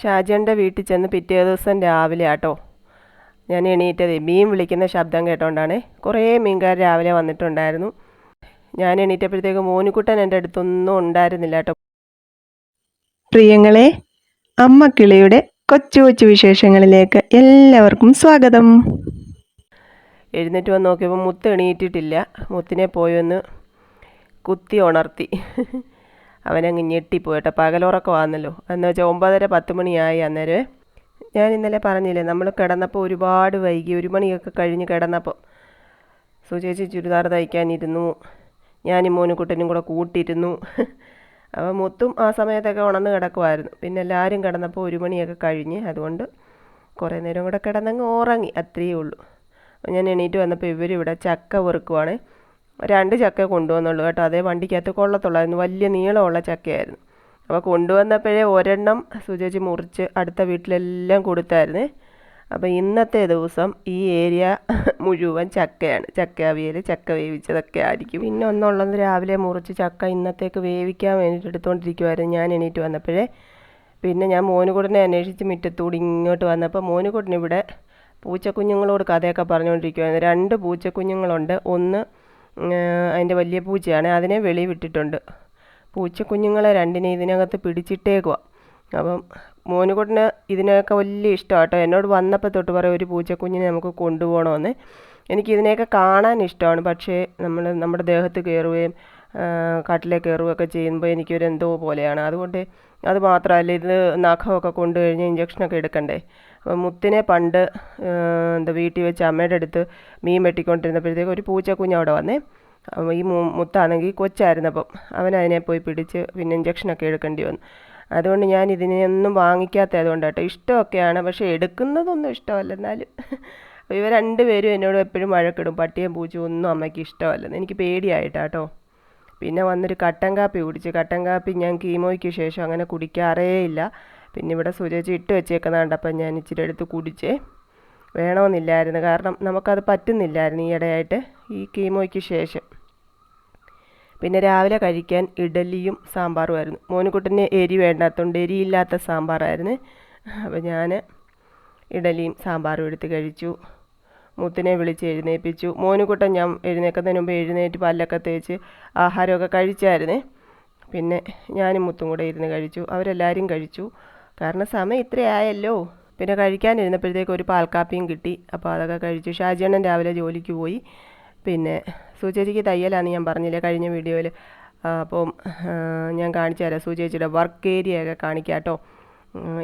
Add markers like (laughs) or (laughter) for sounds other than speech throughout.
ഷാജന്റെ വീട്ടിൽ ചെന്ന് പിറ്റേ ദിവസം രാവിലെ ആട്ടോ ഞാൻ എണീറ്റത്. മീൻ വിളിക്കുന്ന ശബ്ദം കേട്ടോണ്ടാണ്. കുറേ മീൻകാർ രാവിലെ വന്നിട്ടുണ്ടായിരുന്നു. ഞാൻ എണീറ്റപ്പോഴത്തേക്ക് മോനുകുട്ടൻ എന്റെ അടുത്തൊന്നും ഉണ്ടായിരുന്നില്ല കേട്ടോ പ്രിയങ്ങളെ അമ്മ കിളിയുടെ കൊച്ചു കൊച്ചു വിശേഷങ്ങളിലേക്ക് എല്ലാവർക്കും സ്വാഗതം. എഴുന്നേറ്റ് വന്ന് നോക്കിയപ്പോൾ മുത്ത് എണീറ്റിട്ടില്ല. മുത്തിനെ പോയി ഒന്ന് കുത്തി ഉണർത്തി. അവനങ്ങ് ഞെട്ടിപ്പോയിട്ട് പകലുറക്കമാണെന്നല്ലോ എന്ന് വെച്ചാൽ ഒമ്പതര പത്ത് മണിയായി അന്നേരം. ഞാൻ ഇന്നലെ പറഞ്ഞില്ലേ നമ്മൾ കിടന്നപ്പോൾ ഒരുപാട് വൈകി ഒരു മണിയൊക്കെ കഴിഞ്ഞ് കിടന്നപ്പോൾ സുചേച്ചി ചുരിദാർ തയ്ക്കാനിരുന്നു. ഞാനും മോനുകുട്ടനും കൂടെ കൂട്ടിയിരുന്നു അപ്പോൾ മുത്തും ആ സമയത്തൊക്കെ ഉണന്ന് കിടക്കുമായിരുന്നു പിന്നെ എല്ലാവരും കിടന്നപ്പോൾ ഒരു മണിയൊക്കെ കഴിഞ്ഞ് അതുകൊണ്ട് കുറേ നേരം കൂടെ കിടന്നങ്ങ് ഉറങ്ങി അത്രയേ ഉള്ളൂ. ഞാൻ എണീറ്റ് വന്നപ്പോൾ ഇവരിവിടെ ചക്ക വെറുക്കുവാണ്. രണ്ട് ചക്ക കൊണ്ടുവന്നുള്ളൂ കേട്ടോ. അതേ വണ്ടിക്കകത്ത് കൊള്ളത്തുള്ളായിരുന്നു വലിയ നീളമുള്ള ചക്കയായിരുന്നു. അപ്പോൾ കൊണ്ടുവന്നപ്പോഴേ ഒരെണ്ണം സുചേച്ചി മുറിച്ച് അടുത്ത വീട്ടിലെല്ലാം കൊടുത്തായിരുന്നു. അപ്പോൾ ഇന്നത്തെ ദിവസം ഈ ഏരിയ മുഴുവൻ ചക്കയാണ്. ചക്ക അവിയൽ ചക്ക വേവിച്ചതൊക്കെ ആയിരിക്കും. പിന്നെ ഒന്നുള്ളത് രാവിലെ മുറിച്ച് ചക്ക ഇന്നത്തേക്ക് വേവിക്കാൻ വേണ്ടിയിട്ട് എടുത്തുകൊണ്ടിരിക്കുമായിരുന്നു ഞാൻ എണീറ്റ് വന്നപ്പോഴേ. പിന്നെ ഞാൻ മോനുകൂടിനെ അന്വേഷിച്ച് മുറ്റത്തൂടി ഇങ്ങോട്ട് വന്നപ്പോൾ മോനുകൂടിനിവിടെ പൂച്ചക്കുഞ്ഞുങ്ങളോട് കഥയൊക്കെ പറഞ്ഞുകൊണ്ടിരിക്കുമായിരുന്നു രണ്ട് പൂച്ചക്കുഞ്ഞുങ്ങളുണ്ട്. ഒന്ന് അതിന്റെ വലിയ പൂച്ചയാണ്. അതിനെ വെളി വിട്ടിട്ടുണ്ട്. പൂച്ചക്കുഞ്ഞുങ്ങളെ രണ്ടിനെ ഇതിനകത്ത് പിടിച്ചിട്ടേക്കുക അപ്പം മോനുകുട്ടന് ഇതിനെയൊക്കെ വലിയ ഇഷ്ടമാട്ടോ. എന്നോട് വന്നപ്പോൾ തൊട്ട് പറയും ഒരു പൂച്ചക്കുഞ്ഞിനെ നമുക്ക് കൊണ്ടുപോകണമെന്ന്. എനിക്ക് ഇതിനെയൊക്കെ കാണാൻ ഇഷ്ടമാണ്. പക്ഷേ നമ്മൾ നമ്മുടെ ദേഹത്ത് കയറുകയും കാട്ടിലേക്ക് കയറുകയൊക്കെ ചെയ്യുമ്പോൾ എനിക്കൊരു എന്തോ പോലെയാണ്. അതുകൊണ്ട് അത് മാത്രമല്ല ഇത് നഖമൊക്കെ കൊണ്ടു കഴിഞ്ഞ് ഇഞ്ചക്ഷനൊക്കെ എടുക്കണ്ടേ. അപ്പം മുത്തിനെ പണ്ട് എന്താ വീട്ടിൽ വെച്ച് അമ്മയുടെ അടുത്ത് മീൻ വെട്ടിക്കൊണ്ടിരുന്നപ്പോഴത്തേക്ക് ഒരു പൂച്ചക്കുഞ്ഞ് അവിടെ വന്നേ. ഈ മുത്താണെങ്കിൽ കൊച്ചായിരുന്നപ്പം അവൻ അതിനെ പോയി പിടിച്ച് പിന്നെ ഇഞ്ചക്ഷനൊക്കെ എടുക്കേണ്ടി വന്നു. അതുകൊണ്ട് ഞാൻ ഇതിനെയൊന്നും വാങ്ങിക്കാത്തത് കൊണ്ട് കേട്ടോ. ഇഷ്ടമൊക്കെയാണ് പക്ഷേ എടുക്കുന്നതൊന്നും ഇഷ്ടമല്ല. എന്നാലും ഇവ രണ്ടുപേരും എന്നോട് എപ്പോഴും വഴക്കിടും. പട്ടിയും പൂച്ചയും ഒന്നും അമ്മയ്ക്ക് ഇഷ്ടമല്ലെന്ന്. എനിക്ക് പേടിയായിട്ടാട്ടോ. പിന്നെ വന്നൊരു കട്ടൻ കാപ്പി കുടിച്ച്. കട്ടൻ കാപ്പി ഞാൻ കീമോയ്ക്ക് ശേഷം അങ്ങനെ കുടിക്കാറേ ഇല്ല. പിന്നെ ഇവിടെ സുരേജ് ഇട്ട് വെച്ചേക്കുന്നതുകൊണ്ട് അപ്പം ഞാൻ ഇച്ചിരി എടുത്ത് കുടിച്ചേ. വേണമെന്നില്ലായിരുന്നു കാരണം നമുക്കത് പറ്റുന്നില്ലായിരുന്നു ഈയിടെയായിട്ട് ഈ കീമോയ്ക്ക് ശേഷം. പിന്നെ രാവിലെ കഴിക്കാൻ ഇഡലിയും സാമ്പാറുമായിരുന്നു മോനുകുട്ടന് എരി വേണ്ടാത്തതുകൊണ്ട് എരിയില്ലാത്ത സാമ്പാറായിരുന്നു. അപ്പോൾ ഞാൻ ഇഡലിയും സാമ്പാറും എടുത്ത് കഴിച്ചു. മുത്തിനെ വിളിച്ച് എഴുന്നേൽപ്പിച്ചു മോനുകുട്ടൻ ഞാൻ എഴുന്നേൽക്കുന്നതിന് മുമ്പ് എഴുന്നേറ്റ് പല്ലൊക്കെ തേച്ച് ആഹാരമൊക്കെ കഴിച്ചായിരുന്നേ. പിന്നെ ഞാനും മുത്തും കൂടെ ഇരുന്ന് കഴിച്ചു. അവരെല്ലാവരും കഴിച്ചു. കാരണം സമയം ഇത്രയായല്ലോ. പിന്നെ കഴിക്കാനിരുന്നപ്പോഴത്തേക്ക് ഒരു പാൽക്കാപ്പിയും കിട്ടി. അപ്പോൾ അതൊക്കെ കഴിച്ചു. ഷാജിയണ്ണൻ രാവിലെ ജോലിക്ക് പോയി. പിന്നെ സൂചേച്ചിക്ക് തയ്യലാണ് ഞാൻ പറഞ്ഞില്ലേ കഴിഞ്ഞ വീഡിയോയിൽ. അപ്പം ഞാൻ കാണിച്ചു തരാം സൂചേച്ചിയുടെ വർക്ക് ഏരിയ ഒക്കെ കാണിക്കാം കേട്ടോ.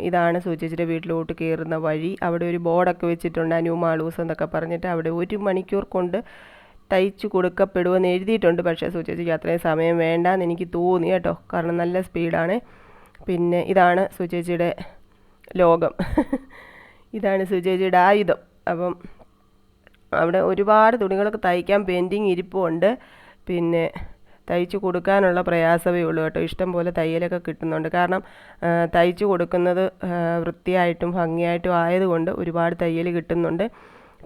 ഇതാണ് സൂചിച്ചിട്ട് വീട്ടിലോട്ട് കയറുന്ന വഴി. അവിടെ ഒരു ബോർഡൊക്കെ വെച്ചിട്ടുണ്ട് അനുമാളൂസ് എന്നൊക്കെ പറഞ്ഞിട്ട്. അവിടെ ഒരു മണിക്കൂർ കൊണ്ട് തയ്ച്ചു കൊടുക്കപ്പെടുമെന്ന് എഴുതിയിട്ടുണ്ട്. പക്ഷേ സൂചിച്ചിക്ക് അത്രയും സമയം വേണ്ടാന്ന് എനിക്ക് തോന്നി കേട്ടോ. കാരണം നല്ല സ്പീഡാണ്. പിന്നെ ഇതാണ് സുചേച്ചിയുടെ ലോകം. (laughs) ഇതാണ് സുചേച്ചിയുടെ ആയുധം. അപ്പം അവിടെ ഒരുപാട് തുണികളൊക്കെ തയ്ക്കാൻ പെൻഡിങ് ഇരിപ്പുണ്ട്. പിന്നെ തയ്ച്ചു കൊടുക്കാനുള്ള പ്രയാസമേ ഉള്ളൂ കേട്ടോ. ഇഷ്ടം പോലെ തയ്യലൊക്കെ കിട്ടുന്നുണ്ട്. കാരണം തയ്ച്ചു കൊടുക്കുന്നത് വൃത്തിയായിട്ടും ഭംഗിയായിട്ടും ആയതുകൊണ്ട് ഒരുപാട് തയ്യൽ കിട്ടുന്നുണ്ട്.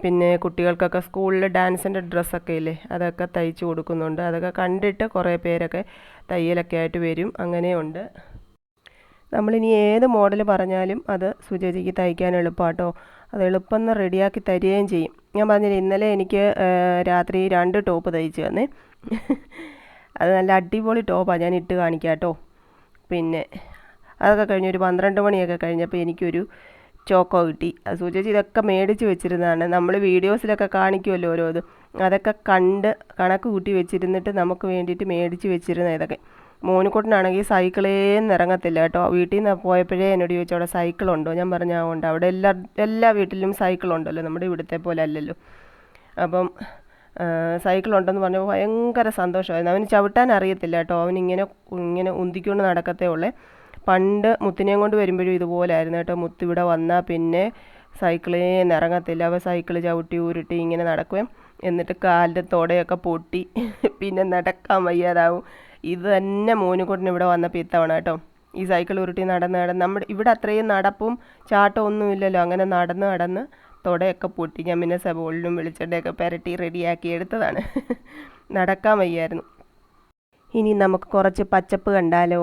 പിന്നെ കുട്ടികൾക്കൊക്കെ സ്കൂളിൽ ഡാൻസിന്റെ ഡ്രസ്സൊക്കെ ഇല്ലേ അതൊക്കെ തയ്ച്ചു കൊടുക്കുന്നുണ്ട്. അതൊക്കെ കണ്ടിട്ട് കുറേ പേരൊക്കെ തയ്യലൊക്കെ ആയിട്ട് വരും. അങ്ങനെയുണ്ട് നമ്മളിനി ഏത് മോഡൽ പറഞ്ഞാലും അത് സുചേച്ചിക്ക് തയ്ക്കാൻ എളുപ്പമാട്ടോ അത് എളുപ്പം റെഡിയാക്കി തരികയും ചെയ്യും. ഞാൻ പറഞ്ഞില്ല ഇന്നലെ എനിക്ക് രാത്രി രണ്ട് ടോപ്പ് തയ്ച്ചു തന്നേ. അത് നല്ല അടിപൊളി ടോപ്പാണ് ഞാൻ ഇട്ട് കാണിക്കാം കേട്ടോ. പിന്നെ അതൊക്കെ കഴിഞ്ഞ് ഒരു പന്ത്രണ്ട് മണിയൊക്കെ കഴിഞ്ഞപ്പോൾ എനിക്കൊരു ചോക്കോ കിട്ടി. അത് സൂചിച്ച് ഇതൊക്കെ മേടിച്ച് വെച്ചിരുന്നതാണ്. നമ്മൾ വീഡിയോസിലൊക്കെ കാണിക്കുമല്ലോ ഓരോ ഇത്. അതൊക്കെ കണ്ട് കണക്ക് കൂട്ടി വെച്ചിരുന്നിട്ട് നമുക്ക് വേണ്ടിയിട്ട് മേടിച്ച് വെച്ചിരുന്ന ഇതൊക്കെ. മോനുക്കുട്ടനാണെങ്കിൽ സൈക്കിളേ ഇറങ്ങത്തില്ല കേട്ടോ. വീട്ടിൽ നിന്ന് പോയപ്പോഴേ എന്നോട് ചോദിച്ചു അവിടെ സൈക്കിളുണ്ടോ ഞാൻ പറഞ്ഞ ഉണ്ട്. അവിടെ എല്ലാ എല്ലാ വീട്ടിലും സൈക്കിളുണ്ടല്ലോ നമ്മുടെ ഇവിടുത്തെ പോലെ അല്ലല്ലോ. അപ്പം സൈക്കിളുണ്ടെന്ന് പറഞ്ഞപ്പോൾ ഭയങ്കര സന്തോഷമായിരുന്നു. അവന് ചവിട്ടാൻ അറിയത്തില്ല കേട്ടോ. അവനിങ്ങനെ ഇങ്ങനെ ഉന്തിക്കൊണ്ട് നടക്കത്തേ ഉള്ളേ. പണ്ട് മുത്തിനെയും കൊണ്ട് വരുമ്പോഴും ഇതുപോലായിരുന്നു കേട്ടോ. മുത്ത് ഇവിടെ വന്നാൽ പിന്നെ സൈക്കിളേ ഇറങ്ങത്തില്ല അവ സൈക്കിൾ ചവിട്ടി ഉരുട്ടി ഇങ്ങനെ നടക്കുകയും എന്നിട്ട് കാലിന്റെ തോടയൊക്കെ പൊട്ടി. പിന്നെ നടക്കാൻ വയ്യാതാവും. ഇത് തന്നെ മോനുകുട്ടൻ ഇവിടെ വന്നപ്പോൾ ഇത്തവണ കേട്ടോ. ഈ സൈക്കിൾ ഉരുട്ടി നടന്ന് നടന്ന് നമ്മുടെ ഇവിടെ അത്രയും നടപ്പും ചാട്ടം ഒന്നുമില്ലല്ലോ. അങ്ങനെ നടന്ന് നടന്ന് തുടയൊക്കെ പൊട്ടി ഞാൻ പിന്നെ സബോളിലും വെളിച്ചെണ്ണയൊക്കെ പുരട്ടി റെഡിയാക്കി എടുത്തതാണ്. നടക്കാൻ വയ്യായിരുന്നു. ഇനി നമുക്ക് കുറച്ച് പച്ചപ്പ് കണ്ടാലോ?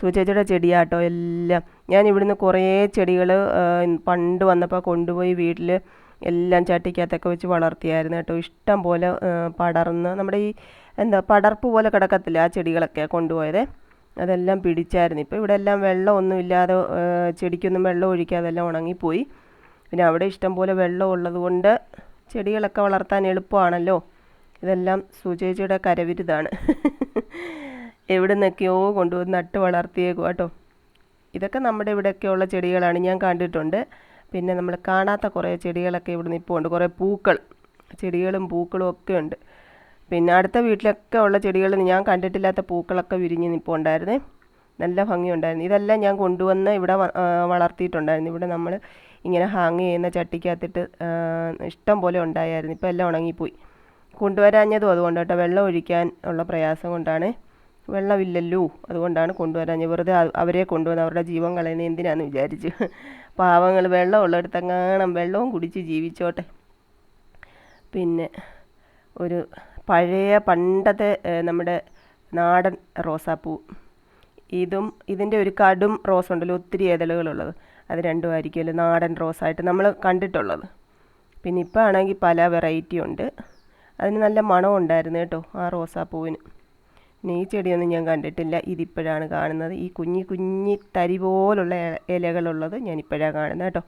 സുചേച്ചിയുടെ ചെടിയാട്ടോ എല്ലാം. ഞാൻ ഇവിടുന്ന് കുറേ ചെടികൾ പണ്ട് വന്നപ്പോൾ കൊണ്ടുപോയി വീട്ടിൽ എല്ലാം ചട്ടിക്കകത്തൊക്കെ വെച്ച് വളർത്തിയായിരുന്നു കേട്ടോ. ഇഷ്ടം പോലെ പടർന്ന് നമ്മുടെ ഈ എന്താ പടർപ്പ് പോലെ കിടക്കത്തില്ല ആ ചെടികളൊക്കെ കൊണ്ടുപോയത്. അതെല്ലാം പിടിച്ചായിരുന്നു. ഇപ്പോൾ ഇവിടെ എല്ലാം വെള്ളമൊന്നും ഇല്ലാതെ ആ, ചെടിക്കൊന്നും വെള്ളം ഒഴിക്കാതെല്ലാം ഉണങ്ങിപ്പോയി. പിന്നെ അവിടെ ഇഷ്ടം പോലെ വെള്ളം ഉള്ളതുകൊണ്ട് ചെടികളൊക്കെ വളർത്താൻ എളുപ്പമാണല്ലോ. ഇതെല്ലാം സുചേച്ചിയുടെ കരവിരുതാണ്. എവിടെ നിന്നൊക്കെയോ കൊണ്ടുവന്ന് നട്ട് വളർത്തിയേക്കും കേട്ടോ ഇതൊക്കെ നമ്മുടെ ഇവിടെയൊക്കെയുള്ള ചെടികളാണ് ഞാൻ കണ്ടിട്ടുണ്ട്. പിന്നെ നമ്മൾ കാണാത്ത കുറേ ചെടികളൊക്കെ ഇവിടെ ഉണ്ട്. കുറേ പൂക്കൾ ചെടികളും പൂക്കളും ഒക്കെ ഉണ്ട്. പിന്നെ അടുത്ത വീട്ടിലൊക്കെ ഉള്ള ചെടികൾ ഞാൻ കണ്ടിട്ടില്ലാത്ത പൂക്കളൊക്കെ വിരിഞ്ഞ് നിൽപ്പുണ്ടായിരുന്നേ നല്ല ഭംഗിയുണ്ടായിരുന്നു. ഇതെല്ലാം ഞാൻ കൊണ്ടുവന്ന് ഇവിടെ വളർത്തിയിട്ടുണ്ടായിരുന്നു. ഇവിടെ നമ്മൾ ഇങ്ങനെ ഹാങ് ചെയ്യുന്ന ചട്ടിക്കകത്തിട്ട് ഇഷ്ടം പോലെ ഉണ്ടായിരുന്നു ഇപ്പോൾ എല്ലാം ഉണങ്ങിപ്പോയി. കൊണ്ടുവരാഞ്ഞതും അതുകൊണ്ട് കേട്ടോ. വെള്ളം ഒഴിക്കാൻ ഉള്ള പ്രയാസം കൊണ്ടാണ്. വെള്ളമില്ലല്ലോ. അതുകൊണ്ടാണ് കൊണ്ടുവരാഞ്ഞ് വെറുതെ അവരെ കൊണ്ടുവന്ന് അവരുടെ ജീവൻ കളയുന്നത് എന്തിനാന്ന് വിചാരിച്ചു. പാവങ്ങൾ വെള്ളം ഉള്ളിടത്തെങ്ങാണം വെള്ളവും കുടിച്ച് ജീവിച്ചോട്ടെ. പിന്നെ ഒരു പഴയ പണ്ടത്തെ നമ്മുടെ നാടൻ റോസാപ്പൂ. ഇതും ഇതിന്റെ ഒരു കടും റോസ് ഉണ്ടല്ലോ ഒത്തിരി ഇതളുകളുള്ളത്. അത് രണ്ടും ആയിരിക്കുമല്ലോ നാടൻ റോസായിട്ട് നമ്മൾ കണ്ടിട്ടുള്ളത്. പിന്നെ ഇപ്പോൾ ആണെങ്കിൽ പല വെറൈറ്റി ഉണ്ട്. അതിന് നല്ല മണം ഉണ്ടായിരുന്നു കേട്ടോ ആ റോസാപ്പൂവിന്. പിന്നെ ഈ ചെടിയൊന്നും ഞാൻ കണ്ടിട്ടില്ല. ഇതിപ്പോഴാണ് കാണുന്നത്. ഈ കുഞ്ഞി കുഞ്ഞി തരി പോലുള്ള ഇല- ഇലകളുള്ളത് ഞാനിപ്പോഴാണ് കാണുന്നത് കേട്ടോ.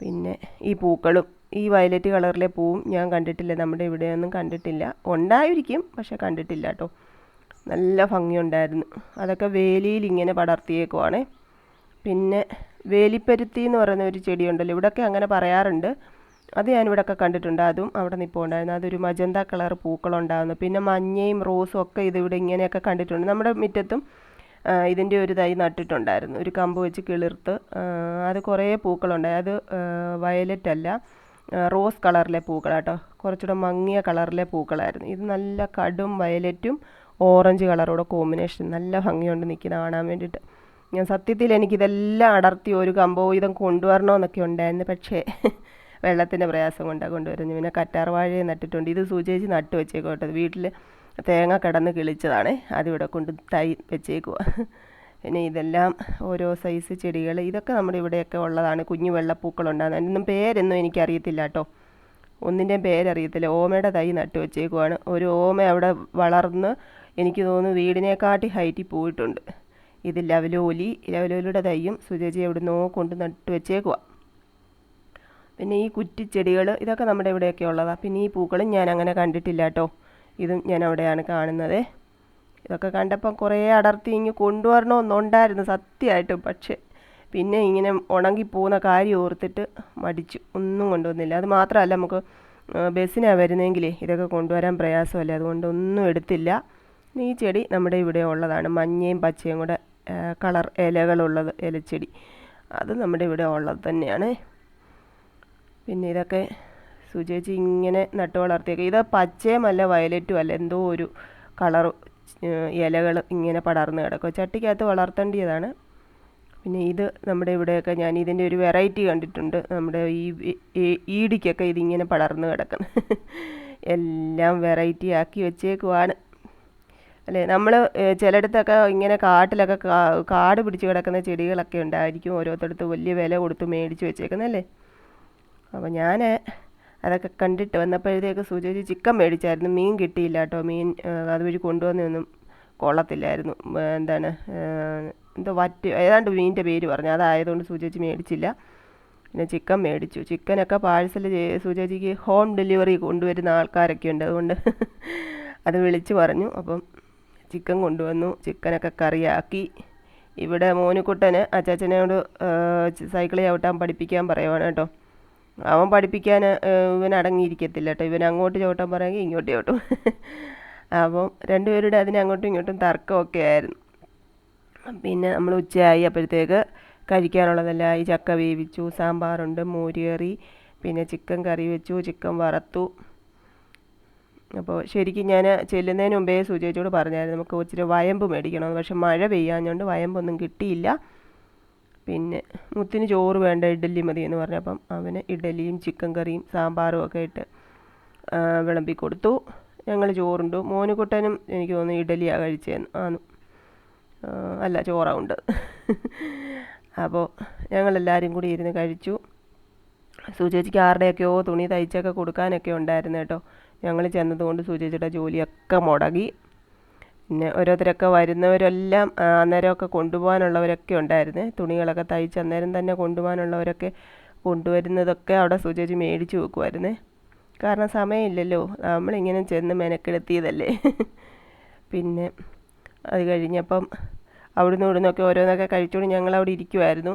പിന്നെ ഈ പൂക്കളും ഈ വയലറ്റ് കളറിലെ പൂവും ഞാൻ കണ്ടിട്ടില്ല. നമ്മുടെ ഇവിടെയൊന്നും കണ്ടിട്ടില്ല. ഉണ്ടായിരിക്കും പക്ഷെ കണ്ടിട്ടില്ല കേട്ടോ. നല്ല ഭംഗിയുണ്ടായിരുന്നു. അതൊക്കെ വേലിയിൽ ഇങ്ങനെ പടർത്തിയേക്കുവാണേ. പിന്നെ വേലിപ്പരുത്തി എന്ന് പറയുന്ന ഒരു ചെടിയുണ്ടല്ലോ. ഇവിടെയൊക്കെ അങ്ങനെ പറയാറുണ്ട്. അത് ഞാൻ കണ്ടിട്ടുണ്ട്. അതും അവിടെ നിൽപ്പുണ്ടായിരുന്നു അതൊരു മജന്ത കളർ പൂക്കളുണ്ടാകുന്നു പിന്നെ മഞ്ഞയും റോസും ഒക്കെ ഇതിവിടെ ഇങ്ങനെയൊക്കെ കണ്ടിട്ടുണ്ട്. നമ്മുടെ മുറ്റത്തും ഇതിന്റെ ഒരു തൈ നട്ടിട്ടുണ്ടായിരുന്നു. ഒരു കമ്പ് വെച്ച് കിളിർത്ത് അത് കുറേ പൂക്കളുണ്ടായി. അത് വയലറ്റ് അല്ല റോസ് കളറിലെ പൂക്കളാട്ടോ. കുറച്ചുകൂടെ മങ്ങിയ കളറിലെ പൂക്കളായിരുന്നു. ഇത് നല്ല കടും വയലറ്റും ഓറഞ്ച് കളറോടെ കോമ്പിനേഷൻ. നല്ല ഭംഗിയുണ്ട് നിൽക്കുന്നത് കാണാൻ വേണ്ടിയിട്ട്. ഞാൻ സത്യത്തിൽ എനിക്കിതെല്ലാം അടർത്തി ഒരു കമ്പോ ഇതും കൊണ്ടുവരണമെന്നൊക്കെ ഉണ്ടായിരുന്നു. പക്ഷേ വെള്ളത്തിന്റെ പ്രയാസം കൊണ്ടാണ് കൊണ്ടുവരുന്നത്. പിന്നെ കറ്റാർ വാഴയെ നട്ടിട്ടുണ്ട്. ഇത് സൂചിച്ച് നട്ട് വെച്ചേക്കോട്ടെ വീട്ടിൽ തേങ്ങ കിടന്ന് കിളിച്ചതാണ്. അതിവിടെ കൊണ്ട് തൈ വെച്ചേക്കുക പിന്നെ ഇതെല്ലാം ഓരോ സൈസ് ചെടികൾ ഇതൊക്കെ നമ്മുടെ ഇവിടെയൊക്കെ ഉള്ളതാണ്. കുഞ്ഞു വെള്ളപ്പൂക്കളുണ്ടാകുന്നത്. അതിനൊന്നും പേരൊന്നും എനിക്കറിയത്തില്ല കേട്ടോ. ഒന്നിന്റെയും പേരറിയത്തില്ല. ഓമയുടെ തൈ നട്ട് വെച്ചേക്കുവാണ്. ഒരു ഓമ അവിടെ വളർന്ന് എനിക്ക് തോന്നുന്നു വീടിനെക്കാട്ടി ഹൈറ്റിൽ പോയിട്ടുണ്ട്. ഇത് ലവലോലി ലവലോലിയുടെ തൈയും സുജജി എവിടുന്നോ കൊണ്ട് നട്ട് വെച്ചേക്കുക പിന്നെ ഈ കുറ്റിച്ചെടികൾ ഇതൊക്കെ നമ്മുടെ ഇവിടെയൊക്കെ ഉള്ളതാണ് പിന്നെ ഈ പൂക്കളും ഞാൻ അങ്ങനെ കണ്ടിട്ടില്ല കേട്ടോ. ഇതും ഞാൻ അവിടെയാണ് കാണുന്നത്. ഇതൊക്കെ കണ്ടപ്പം കുറേ അടർത്തി ഇങ്ങ് കൊണ്ടുവരണമെന്നുണ്ടായിരുന്നു സത്യമായിട്ടും. പക്ഷേ പിന്നെ ഇങ്ങനെ ഉണങ്ങിപ്പോകുന്ന കാര്യം ഓർത്തിട്ട് മടിച്ചു. ഒന്നും കൊണ്ടുവന്നില്ല. അത് മാത്രമല്ല നമുക്ക് ബസ്സിനാണ് വരുന്നതെങ്കിലേ ഇതൊക്കെ കൊണ്ടുവരാൻ പ്രയാസമല്ലേ? അതുകൊണ്ട് ഒന്നും എടുത്തില്ല. ഈ ചെടി നമ്മുടെ ഇവിടെ ഉള്ളതാണ്. മഞ്ഞയും പച്ചയും കൂടെ കളർ ഇലകളുള്ളത് ഇലച്ചെടി. അത് നമ്മുടെ ഇവിടെ ഉള്ളത് തന്നെയാണ്. പിന്നെ ഇതൊക്കെ സുചേച്ചി ഇങ്ങനെ നട്ടു വളർത്തിയൊക്കെ. ഇത് പച്ചയുമല്ല വയലറ്റും അല്ല. എന്തോ ഒരു കളർ ഇലകൾ ഇങ്ങനെ പടർന്ന് കിടക്കും. ചട്ടിക്കകത്ത് വളർത്തേണ്ടതാണ്. പിന്നെ ഇത് നമ്മുടെ ഇവിടെയൊക്കെ ഞാൻ ഇതിന്റെ ഒരു വെറൈറ്റി കണ്ടിട്ടുണ്ട്. നമ്മുടെ ഈ ഈടിക്കൊക്കെ ഇതിങ്ങനെ പടർന്ന് കിടക്കുന്നു. (laughs) എല്ലാം വെറൈറ്റി ആക്കി വെച്ചേക്കുവാണ്. അല്ലേ? നമ്മൾ ചിലയിടത്തൊക്കെ ഇങ്ങനെ കാട്ടിലൊക്കെ കാട് പിടിച്ച് കിടക്കുന്ന ചെടികളൊക്കെ ഉണ്ടായിരിക്കും. ഓരോരുത്തടുത്ത് വലിയ വില കൊടുത്ത് മേടിച്ച് വെച്ചേക്കുന്നല്ലേ അപ്പോൾ ഞാൻ അതൊക്കെ കണ്ടിട്ട് വന്നപ്പോഴത്തേക്ക് സൂചിച്ച് ചിക്കൻ മേടിച്ചായിരുന്നു. മീൻ കിട്ടിയില്ല കേട്ടോ. മീൻ അതുവഴി കൊണ്ടുവന്നൊന്നും കൊള്ളത്തില്ലായിരുന്നു. എന്താണ് എന്തോ വറ്റ് ഏതാണ്ട് മീനിന്റെ പേര് പറഞ്ഞു. അതായതുകൊണ്ട് സൂചിച്ച് മേടിച്ചില്ല. പിന്നെ ചിക്കൻ മേടിച്ചു. ചിക്കനൊക്കെ പാഴ്സൽ സുചേച്ചിക്ക് ഹോം ഡെലിവറി കൊണ്ടുവരുന്ന ആൾക്കാരൊക്കെ ഉണ്ട്. അതുകൊണ്ട് അത് വിളിച്ചു പറഞ്ഞു. അപ്പം ചിക്കൻ കൊണ്ടുവന്നു. ചിക്കനൊക്കെ കറിയാക്കി. ഇവിടെ മോനുക്കുട്ടന് അച്ചാച്ചനോട് സൈക്കിൾ ചവിട്ടാൻ പഠിപ്പിക്കാൻ പറയുവാണ് കേട്ടോ. അവൻ പഠിപ്പിക്കാൻ ഇവൻ അടങ്ങിയിരിക്കത്തില്ല കേട്ടോ. ഇവൻ അങ്ങോട്ട് ചവിട്ടാൻ പറയുമെങ്കിൽ ഇങ്ങോട്ട് ചവിട്ടും. അപ്പം രണ്ടുപേരുടെ അതിന് അങ്ങോട്ടും ഇങ്ങോട്ടും തർക്കമൊക്കെ ആയിരുന്നു. പിന്നെ നമ്മൾ ഉച്ചയായി അപ്പോഴത്തേക്ക് കഴിക്കാനുള്ളതെല്ലാം ഈ ചക്ക വേവിച്ചു സാമ്പാറുണ്ട് മോരുകറി പിന്നെ ചിക്കൻ കറി വെച്ചു ചിക്കൻ വറുത്തു. അപ്പോൾ ശരിക്കും ഞാൻ ചെല്ലുന്നതിന് മുമ്പേ സുജേച്ചോട് പറഞ്ഞായിരുന്നു നമുക്ക് ഇച്ചിരി വയമ്പ് മേടിക്കണം. പക്ഷെ മഴ പെയ്യാഞ്ഞുകൊണ്ട് വയമ്പൊന്നും കിട്ടിയില്ല. പിന്നെ മുത്തിന് ചോറ് വേണ്ട ഇഡ്ഡലി മതി എന്ന് പറഞ്ഞു പറഞ്ഞപ്പം അവന് ഇഡ്ഡലിയും ചിക്കൻ കറിയും സാമ്പാറും ഒക്കെ ഇട്ട് വിളമ്പി കൊടുത്തു. ഞങ്ങൾ ചോറുണ്ടു. മോനുകുട്ടനും എനിക്ക് തോന്നുന്നു ഇഡ്ഡലിയാണ് കഴിച്ചതെന്ന് ആന്നു. അല്ല ചോറുണ്ട് അപ്പോൾ ഞങ്ങളെല്ലാവരും കൂടി ഇരുന്ന് കഴിച്ചു. സുചേച്ചിക്ക് ആരുടെയൊക്കെയോ തുണി തയ്ച്ചൊക്കെ കൊടുക്കാനൊക്കെ ഉണ്ടായിരുന്നു കേട്ടോ. ഞങ്ങൾ ചെന്നതുകൊണ്ട് സൂചിച്ചിട്ട ജോലിയൊക്കെ മുടങ്ങി. പിന്നെ ഓരോരുത്തരൊക്കെ വരുന്നവരെല്ലാം അന്നേരമൊക്കെ കൊണ്ടുപോകാനുള്ളവരൊക്കെ ഉണ്ടായിരുന്നു. തുണികളൊക്കെ തയ്ച്ച് അന്നേരം തന്നെ കൊണ്ടുപോകാനുള്ളവരൊക്കെ കൊണ്ടുവരുന്നതൊക്കെ അവിടെ സൂചിച്ച് മേടിച്ച് വെക്കുമായിരുന്നേ കാരണം സമയമില്ലല്ലോ. നമ്മളിങ്ങനെ ചെന്ന് മെനക്കെടുത്തിയതല്ലേ. പിന്നെ അത് കഴിഞ്ഞപ്പം അവിടുന്ന് ഇവിടുന്നൊക്കെ ഓരോന്നൊക്കെ കഴിച്ചുകൊണ്ട് ഞങ്ങൾ അവിടെ ഇരിക്കുമായിരുന്നു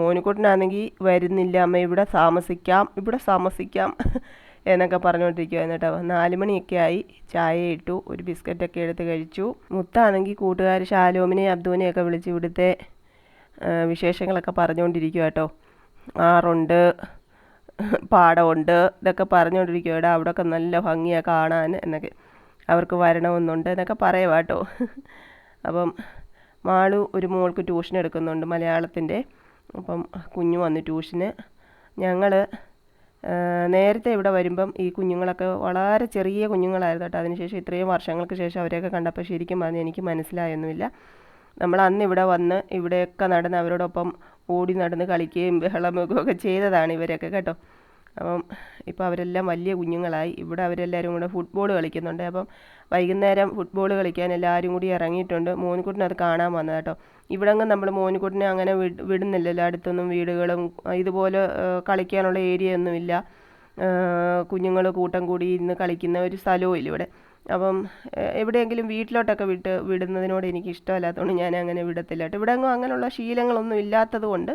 മോനിക്കുട്ടനാണെങ്കിൽ വരുന്നില്ല. അമ്മ ഇവിടെ താമസിക്കാം ഇവിടെ താമസിക്കാം. എന്നൊക്കെ പറഞ്ഞുകൊണ്ടിരിക്കുവായിരുന്നു കേട്ടോ നാല് മണിയൊക്കെ ആയി ചായ ഇട്ടു ഒരു ബിസ്ക്കറ്റൊക്കെ എടുത്ത് കഴിച്ചു. മുത്താണെങ്കിൽ കൂട്ടുകാർ ഷാലോമിനെയും അബ്ദുവിനെയൊക്കെ വിളിച്ച് ഇവിടുത്തെ വിശേഷങ്ങളൊക്കെ പറഞ്ഞുകൊണ്ടിരിക്കുക കേട്ടോ. ആറുണ്ട് പാടമുണ്ട് ഇതൊക്കെ പറഞ്ഞുകൊണ്ടിരിക്കുക എടാ അവിടെയൊക്കെ നല്ല ഭംഗിയാണ് കാണാൻ എന്നൊക്കെ അവർക്ക് വരണമെന്നുണ്ട് എന്നൊക്കെ പറയുക കേട്ടോ. അപ്പം മാളു ഒരു മോൾക്ക് ട്യൂഷൻ എടുക്കുന്നുണ്ട് മലയാളത്തിന്റെ. അപ്പം കുഞ്ഞു വന്നു ട്യൂഷന്. ഞങ്ങൾ നേരത്തെ ഇവിടെ വരുമ്പം ഈ കുഞ്ഞുങ്ങളൊക്കെ വളരെ ചെറിയ കുഞ്ഞുങ്ങളായിരുന്നു കേട്ടോ. അതിനുശേഷം ഇത്രയും വർഷങ്ങൾക്ക് ശേഷം അവരെയൊക്കെ കണ്ടപ്പോൾ ശരിക്കും പറഞ്ഞ് എനിക്ക് മനസ്സിലായൊന്നുമില്ല. നമ്മൾ അന്ന് ഇവിടെ വന്ന് ഇവിടെയൊക്കെ നടന്ന് അവരോടൊപ്പം ഓടി നടന്ന് കളിക്കുകയും ബഹളം ഒക്കെ ചെയ്തതാണ് ഇവരൊക്കെ കേട്ടോ. അപ്പം ഇപ്പോൾ അവരെല്ലാം വലിയ കുഞ്ഞുങ്ങളായി. ഇവിടെ അവരെല്ലാവരും കൂടെ ഫുട്ബോൾ കളിക്കുന്നുണ്ട്. അപ്പം വൈകുന്നേരം ഫുട്ബോൾ കളിക്കാൻ എല്ലാവരും കൂടി ഇറങ്ങിയിട്ടുണ്ട്. മോനിക്കുട്ടിനത് കാണാൻ വന്നത് കേട്ടോ. ഇവിടെങ്ങും നമ്മൾ മോനിക്കുട്ടിനെ അങ്ങനെ വിട് വിടുന്നില്ലല്ലോ അടുത്തൊന്നും വീടുകളും ഇതുപോലെ കളിക്കാനുള്ള ഏരിയ ഒന്നുമില്ല. കുഞ്ഞുങ്ങൾ കൂട്ടം കൂടി ഇരുന്ന് കളിക്കുന്ന ഒരു സ്ഥലവും ഇല്ല ഇവിടെ. അപ്പം എവിടെയെങ്കിലും വീട്ടിലോട്ടൊക്കെ വിട്ട് വിടുന്നതിനോട് എനിക്ക് ഇഷ്ടമല്ലാത്തതുകൊണ്ട് ഞാൻ അങ്ങനെ വിടത്തില്ല കേട്ടോ. ഇവിടെ അങ്ങ് അങ്ങനെയുള്ള ശീലങ്ങളൊന്നും ഇല്ലാത്തത് കൊണ്ട്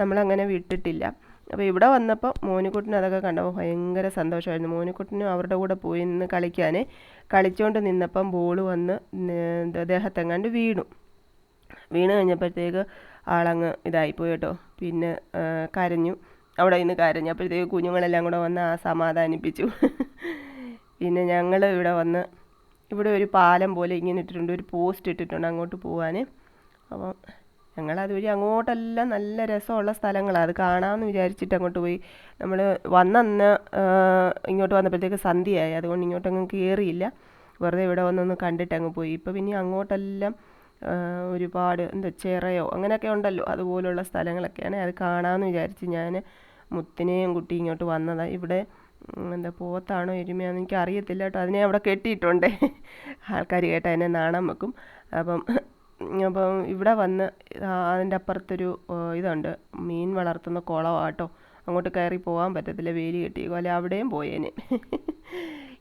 നമ്മളങ്ങനെ വിട്ടിട്ടില്ല. അപ്പോൾ ഇവിടെ വന്നപ്പോൾ മോനിക്കുട്ടിന് അതൊക്കെ കണ്ടപ്പോൾ ഭയങ്കര സന്തോഷമായിരുന്നു. മോനുകുട്ടിനും അവരുടെ കൂടെ പോയി നിന്ന് കളിക്കാൻ കളിച്ചുകൊണ്ട് നിന്നപ്പം ബോൾ വന്ന് ദേഹത്തെങ്ങാണ്ട് വീണു. വീണ് കഴിഞ്ഞപ്പോഴത്തേക്ക് ആളങ്ങ് ഇതായിപ്പോയി കേട്ടോ. പിന്നെ കരഞ്ഞു. അവിടെ നിന്ന് കരഞ്ഞു. അപ്പോഴത്തേക്ക് കുഞ്ഞുങ്ങളെല്ലാം കൂടെ വന്ന് ആ സമാധാനിപ്പിച്ചു. പിന്നെ ഞങ്ങൾ ഇവിടെ വന്ന് ഇവിടെ ഒരു പാലം പോലെ ഇങ്ങനെ ഇട്ടിട്ടുണ്ട്. ഒരു പോസ്റ്റ് ഇട്ടിട്ടുണ്ട് അങ്ങോട്ട് പോകാൻ അപ്പം ഞങ്ങൾ അതുവഴി അങ്ങോട്ടെല്ലാം നല്ല രസമുള്ള സ്ഥലങ്ങളാണ് അത് കാണാമെന്ന് വിചാരിച്ചിട്ട് അങ്ങോട്ട് പോയി. നമ്മൾ വന്നന്ന് ഇങ്ങോട്ട് വന്നപ്പോഴത്തേക്ക് സന്ധ്യയായി. അതുകൊണ്ട് ഇങ്ങോട്ടങ്ങ് കയറിയില്ല വെറുതെ ഇവിടെ വന്നൊന്ന് കണ്ടിട്ട് അങ്ങ് പോയി. ഇപ്പോൾ പിന്നെ അങ്ങോട്ടെല്ലാം ഒരുപാട് എന്താ ചിറയോ അങ്ങനെയൊക്കെ ഉണ്ടല്ലോ. അതുപോലുള്ള സ്ഥലങ്ങളൊക്കെയാണ് അത് കാണാമെന്ന് വിചാരിച്ച് ഞാൻ മുത്തിനെയും കുട്ടി ഇങ്ങോട്ട് വന്നതാണ് ഇവിടെ എന്താ പോത്താണോ എരുമയാണോ എനിക്ക് അറിയത്തില്ല കേട്ടോ. അതിനെ അവിടെ കെട്ടിയിട്ടുണ്ട്. ആൾക്കാർ കേട്ടാൽ എന്നെ നാണം വെക്കും. അപ്പം അപ്പം ഇവിടെ വന്ന് അതിന്റെ അപ്പുറത്തൊരു ഇതുണ്ട്. മീൻ വളർത്തുന്ന കുളമാണ് കേട്ടോ അങ്ങോട്ട് കയറി പോകാൻ പറ്റത്തില്ല. വേലി കെട്ടി പോലെ അവിടെയും പോയേനെ.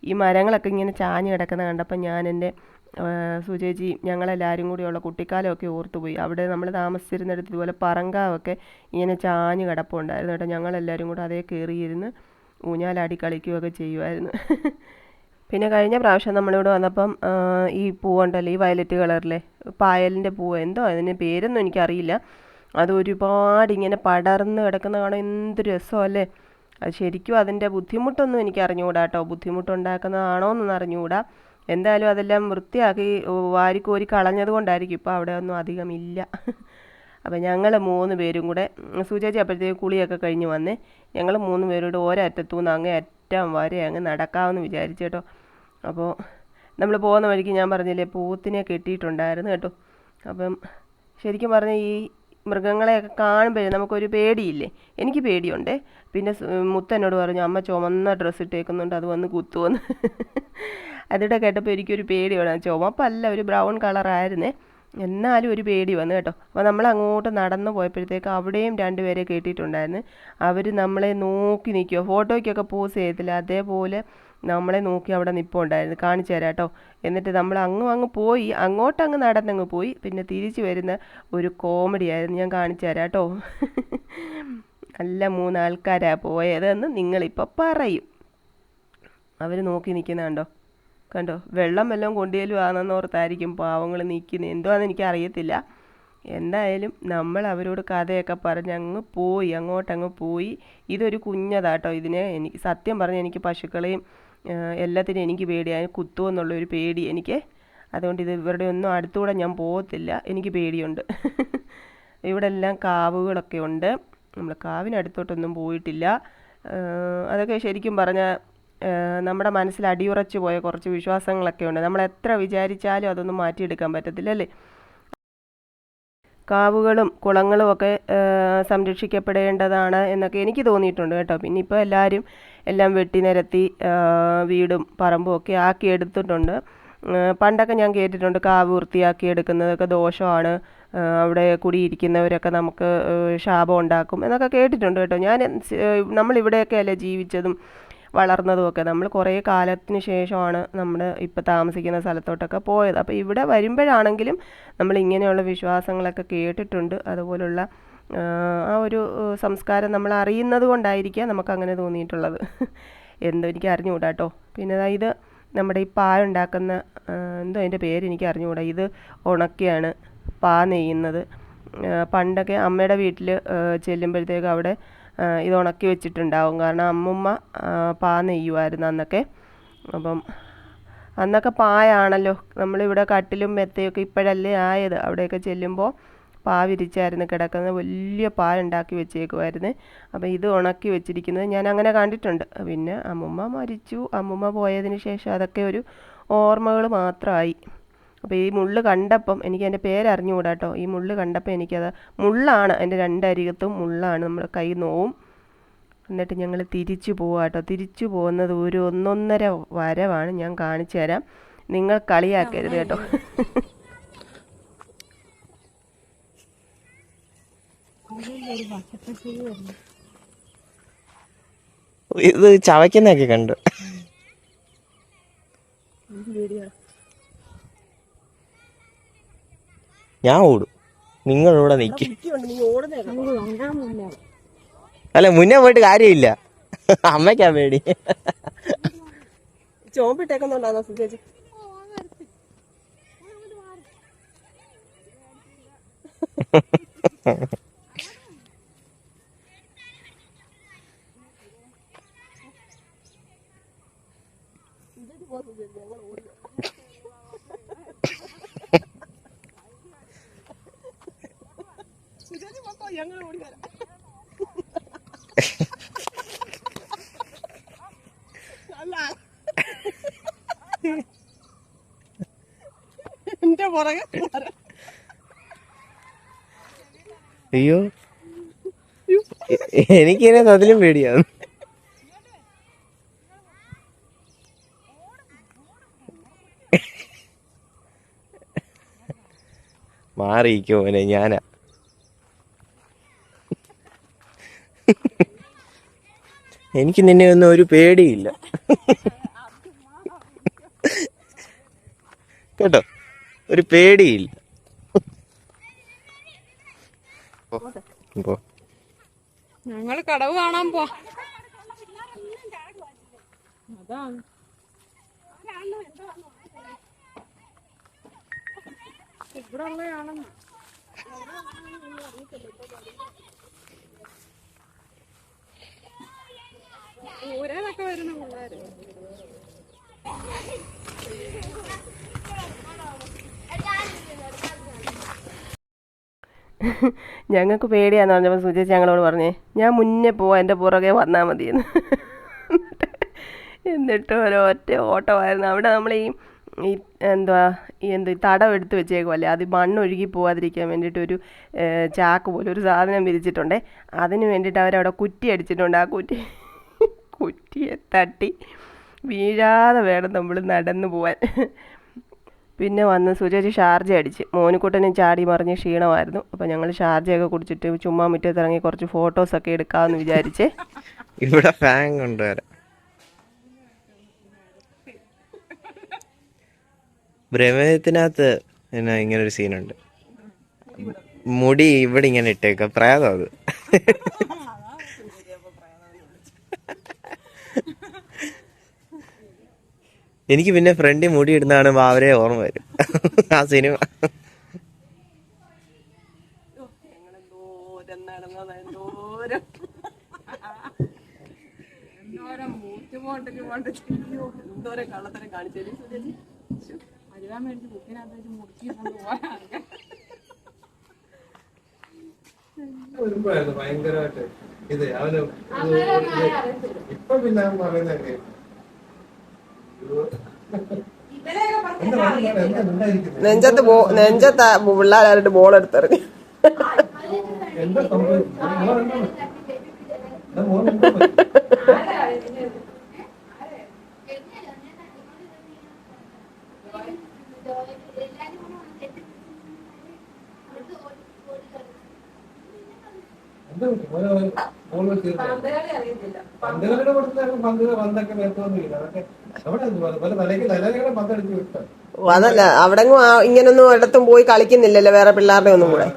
ഈ മരങ്ങളൊക്കെ ഇങ്ങനെ ചാഞ്ഞ് കിടക്കുന്ന കണ്ടപ്പോൾ ഞാൻ എന്റെ സുചേച്ചി ഞങ്ങളെല്ലാവരും കൂടിയുള്ള കുട്ടിക്കാലമൊക്കെ ഓർത്തുപോയി. അവിടെ നമ്മൾ താമസിച്ചിരുന്നിടത്ത് ഇതുപോലെ പറങ്കാവൊക്കെ ഇങ്ങനെ ചാഞ്ഞ് കിടപ്പുണ്ടായിരുന്നു കേട്ടോ. ഞങ്ങളെല്ലാവരും കൂടെ അതേ കയറിയിരുന്ന് ഊഞ്ഞാലാടി കളിക്കുകയൊക്കെ ചെയ്യുമായിരുന്നു. പിന്നെ കഴിഞ്ഞ പ്രാവശ്യം നമ്മളിവിടെ വന്നപ്പം ഈ പൂവുണ്ടല്ലോ ഈ വയലറ്റ് കളറിലെ പായലിന്റെ പൂവ് എന്തോ അതിന് പേരൊന്നും എനിക്കറിയില്ല. അത് ഒരുപാട് ഇങ്ങനെ പടർന്ന് കിടക്കുന്ന കാണാൻ എന്ത് അല്ലേ? അത് ശരിക്കും അതിന്റെ ബുദ്ധിമുട്ടൊന്നും എനിക്ക് അറിഞ്ഞുകൂടാ കേട്ടോ. ബുദ്ധിമുട്ടുണ്ടാക്കുന്നതാണോ എന്നൊന്നും അറിഞ്ഞുകൂടാ എന്തായാലും അതെല്ലാം വൃത്തിയാക്കി വാരിക്കോരി കളഞ്ഞത് കൊണ്ടായിരിക്കും. ഇപ്പോൾ അവിടെ ഒന്നും അധികം ഇല്ല. അപ്പം ഞങ്ങൾ മൂന്ന് പേരും കൂടെ സുചേച്ചി അപ്പോഴത്തേക്ക് കുളിയൊക്കെ കഴിഞ്ഞ് വന്നേ ഞങ്ങൾ മൂന്ന് പേരോട് ഒരറ്റത്തു നിന്ന് അങ്ങേ അറ്റം വരെ അങ്ങ് നടക്കാമെന്ന് വിചാരിച്ചു കേട്ടോ. അപ്പോൾ നമ്മൾ പോകുന്ന വഴിക്ക് ഞാൻ പറഞ്ഞില്ലേ പൂത്തിനെ കെട്ടിയിട്ടുണ്ടായിരുന്നു കേട്ടോ. അപ്പം ശരിക്കും പറഞ്ഞാൽ ഈ മൃഗങ്ങളെയൊക്കെ കാണുമ്പോഴേ നമുക്കൊരു പേടിയില്ലേ? എനിക്ക് പേടിയുണ്ട്. പിന്നെ മുത്തനോട് പറഞ്ഞു അമ്മ ചുമന്ന ഡ്രസ്സ് ഇട്ടേക്കുന്നുണ്ട് അത് വന്ന് കുത്തുവന്ന്. അതിടെ കേട്ടപ്പോൾ എനിക്കൊരു പേടി വേണം ചുമപ്പല്ല ഒരു ബ്രൗൺ കളറായിരുന്നേ. എന്നാലും ഒരു പേടി വന്നു കേട്ടോ. അപ്പോൾ നമ്മൾ അങ്ങോട്ട് നടന്നു പോയപ്പോഴത്തേക്ക് അവിടെയും രണ്ടുപേരെ കേട്ടിട്ടുണ്ടായിരുന്നു അവർ നമ്മളെ നോക്കി നിൽക്കുക ഫോട്ടോയ്ക്കൊക്കെ പോസ് ചെയ്തില്ല അതേപോലെ നമ്മളെ നോക്കി അവിടെ നിൽപ്പുണ്ടായിരുന്നു കാണിച്ചു തരാം കേട്ടോ. എന്നിട്ട് നമ്മൾ അങ്ങും അങ്ങ് പോയി. അങ്ങോട്ടങ്ങ് നടന്നങ്ങ് പോയി. പിന്നെ തിരിച്ചു വരുന്ന ഒരു കോമഡി ആയിരുന്നു. ഞാൻ കാണിച്ചു തരാം കേട്ടോ. നല്ല മൂന്നാൾക്കാരാണ് പോയതെന്ന് നിങ്ങളിപ്പോൾ പറയും. അവർ നോക്കി നിൽക്കുന്ന കണ്ടോ? വെള്ളം വല്ലതും ആണെന്ന് ആണെന്നോർത്തായിരിക്കും പാവങ്ങൾ നിൽക്കുന്നത് എന്തുവാന്ന് എനിക്ക് അറിയത്തില്ല എന്തായാലും നമ്മൾ അവരോട് കഥയൊക്കെ പറഞ്ഞ് അങ്ങ് പോയി അങ്ങോട്ടങ്ങ് പോയി. ഇതൊരു കുഞ്ഞതാട്ടോ ഇതിനെ. എനിക്ക് സത്യം പറഞ്ഞ് എനിക്ക് പശുക്കളെയും എല്ലാത്തിനും എനിക്ക് പേടിയാണ് കുത്തുമെന്നുള്ളൊരു പേടി എനിക്ക്. അതുകൊണ്ട് ഇത് ഇവരുടെ ഒന്നും അടുത്തുകൂടെ ഞാൻ പോകത്തില്ല. എനിക്ക് പേടിയുണ്ട്. (laughs) ഇവിടെ എല്ലാം കാവുകളൊക്കെ ഉണ്ട്. നമ്മൾ കാവിനടുത്തോട്ടൊന്നും പോയിട്ടില്ല. അതൊക്കെ ശരിക്കും പറഞ്ഞാൽ നമ്മുടെ മനസ്സിൽ അടിയുറച്ചു പോയ കുറച്ച് വിശ്വാസങ്ങളൊക്കെ ഉണ്ട്. നമ്മൾ എത്ര വിചാരിച്ചാലും അതൊന്നും മാറ്റിയെടുക്കാൻ പറ്റത്തില്ല അല്ലേ? കാവുകളും കുളങ്ങളും ഒക്കെ സംരക്ഷിക്കപ്പെടേണ്ടതാണ് എന്നൊക്കെ എനിക്ക് തോന്നിയിട്ടുണ്ട് കേട്ടോ. പിന്നെ ഇപ്പോൾ എല്ലാവരും എല്ലാം വെട്ടി നിരത്തി വീടും പറമ്പും ഒക്കെ ആക്കി എടുത്തിട്ടുണ്ട്. പണ്ടൊക്കെ ഞാൻ കേട്ടിട്ടുണ്ട് കാവ് വൃത്തിയാക്കി എടുക്കുന്നതൊക്കെ ദോഷമാണ്. അവിടെ കുടിയിരിക്കുന്നവരൊക്കെ നമുക്ക് ശാപം ഉണ്ടാക്കും എന്നൊക്കെ കേട്ടിട്ടുണ്ട് കേട്ടോ. ഞാൻ നമ്മളിവിടെയൊക്കെ അല്ലേ ജീവിച്ചതും വളർന്നതും ഒക്കെ നമ്മൾ കുറേ കാലത്തിന് ശേഷമാണ് നമ്മൾ ഇപ്പോൾ താമസിക്കുന്ന സ്ഥലത്തോട്ടൊക്കെ പോയത്. അപ്പോൾ ഇവിടെ വരുമ്പോഴാണെങ്കിലും നമ്മൾ ഇങ്ങനെയുള്ള വിശ്വാസങ്ങളൊക്കെ കേട്ടിട്ടുണ്ട്. അതുപോലുള്ള ആ, ഒരു സംസ്കാരം നമ്മൾ അറിയുന്നത് കൊണ്ടായിരിക്കാം നമുക്ക് അങ്ങനെ തോന്നിയിട്ടുള്ളത്. എന്തോ എനിക്ക് അറിഞ്ഞുകൂടാ കേട്ടോ പിന്നെ ഇത് നമ്മുടെ ഈ പാൽ ഉണ്ടാക്കുന്ന എന്തോ അതിന്റെ പേര് എനിക്ക് അറിഞ്ഞുകൂടാ. ഇത് ഉണക്കിയാണ് പാ നെയ്യുന്നത്. പണ്ടൊക്കെ അമ്മയുടെ വീട്ടിൽ ചെല്ലുമ്പോഴത്തേക്ക് അവിടെ ഇത് ഉണക്കി വെച്ചിട്ടുണ്ടാവും. കാരണം അമ്മുമ്മ പാ നെയ്യുമായിരുന്നു അന്നൊക്കെ. അപ്പം അന്നൊക്കെ പായാണല്ലോ. നമ്മളിവിടെ കട്ടിലും മെത്തയൊക്കെ ഇപ്പോഴല്ലേ ആയത്. അവിടെയൊക്കെ ചെല്ലുമ്പോൾ പാ വിരിച്ചായിരുന്നു കിടക്കുന്നത്. വലിയ പാ ഉണ്ടാക്കി വെച്ചേക്കുമായിരുന്നു അപ്പോൾ ഇത് ഉണക്കി വെച്ചിരിക്കുന്നത് ഞാൻ അങ്ങനെ കണ്ടിട്ടുണ്ട്. പിന്നെ അമ്മുമ്മ മരിച്ചു. അമ്മുമ്മ പോയതിന് ശേഷം അതൊക്കെ ഒരു ഓർമ്മകൾ മാത്രമായി അപ്പോൾ ഈ മുള്ള് കണ്ടപ്പം എനിക്ക് അതിന്റെ പേരറിഞ്ഞുകൂടാ കേട്ടോ ഈ മുള്ള് കണ്ടപ്പോൾ എനിക്കത് മുള്ളാണ്. എന്റെ രണ്ടരികത്തും മുള്ളാണ് നമ്മുടെ കൈ നോവും. എന്നിട്ട് ഞങ്ങൾ തിരിച്ചു പോവാ കേട്ടോ തിരിച്ചു പോകുന്നത് ഒരു ഒന്നൊന്നര വരവാണ് ഞാൻ കാണിച്ചു തരാം. നിങ്ങൾ കളിയാക്കരുത് കേട്ടോ. ഇത് ചവയ്ക്കുന്നൊക്കെ കണ്ടു. ഞാൻ ഓടും. നിങ്ങൾ നിങ്ങളിവിടെ നിൽക്കും അല്ല മുന്നേ പോയിട്ട് കാര്യമില്ല. അമ്മയ്ക്കാ പേടി. എന്റെ (laughs) എനിക്കിനെ അതിലും പേടിയാണ്. മാറിയിരിക്കും മോനെ ഞാനാ. എനിക്ക് നിന്നെ ഒന്നും ഒരു പേടിയില്ല. കേട്ടോ? ഒരു പേടിയില്ല. പോ. ഞങ്ങൾ കടവ് കാണാൻ പോ അതാണ്. ഊരേന്നൊക്കെ വരുന്ന പിള്ളേര്. (laughs) ഞങ്ങൾക്ക് പേടിയാന്ന് പറഞ്ഞപ്പോൾ സുചേച്ചി ഞങ്ങളോട് പറഞ്ഞേ ഞാൻ മുന്നേ പോവാം എന്റെ പുറകെ വന്നാൽ മതിയെന്ന്. (laughs) എന്നിട്ട് ഒരൊറ്റ ഓട്ടമായിരുന്നു. അവിടെ നമ്മൾ ഈ എന്തുവാ ഈ എന്ത് തടം എടുത്ത് വെച്ചേക്കുമല്ലേ അത് മണ്ണൊഴുകി പോവാതിരിക്കാൻ വേണ്ടിയിട്ട് ഒരു ചാക്ക് പോലെ ഒരു സാധനം വിരിച്ചിട്ടുണ്ട്. അതിന് വേണ്ടിയിട്ട് അവരവിടെ കുറ്റി അടിച്ചിട്ടുണ്ട്. ആ കുറ്റി കുറ്റിയെ തട്ടി വീഴാതെ വേണം നമ്മൾ നടന്നു പോവാൻ. പിന്നെ വന്ന് സുചേച്ചി ഷാർജ അടിച്ച്. മോനുക്കുട്ടനും ചാടി മറിഞ്ഞ് ക്ഷീണമായിരുന്നു. അപ്പോൾ ഞങ്ങൾ ഷാർജയൊക്കെ കുടിച്ചിട്ട് ചുമ്മാ മുറ്റത്ത് ഇറങ്ങി കുറച്ച് ഫോട്ടോസ് ഒക്കെ എടുക്കാമെന്ന് വിചാരിച്ച്. ഇവിടെ ഫാൻ കൊണ്ടുവരാം പിന്നെ ഇങ്ങനെ ഒരു സീനുണ്ട് മുടി ഇവിടെ ഇങ്ങനെ ഇട്ടേക്ക. പ്രേതം അത്. എനിക്ക് പിന്നെ ഫ്രണ്ടി മുടി ഇടുന്നതാണ് ബാബരെ ഓർമ്മ വരും. ആ സിനിമ ഭയങ്കരമായിട്ട് ഇത് അവന് ഇപ്പൊ പിന്നെ പറയുന്നേ നെഞ്ചത്ത് ബോ നെഞ്ചത്ത് പിള്ളേരായിട്ട് ബോൾ എടുത്തെറിഞ്ഞു? പന്തുകളുടെ കൊടുത്താലും പന്ത് പന്തൊക്കെ മേത്തൊന്നുമില്ല അതൊക്കെ അവിടെ പല തലയ്ക്ക് തലയുടെ പന്തടിച്ച് വിട്ടോ അതല്ല അവിടെ ഇങ്ങനൊന്നും ഒരിടത്തും പോയി കളിക്കുന്നില്ലല്ലോ വേറെ പിള്ളേരുടെ ഒന്നും കൂടെ.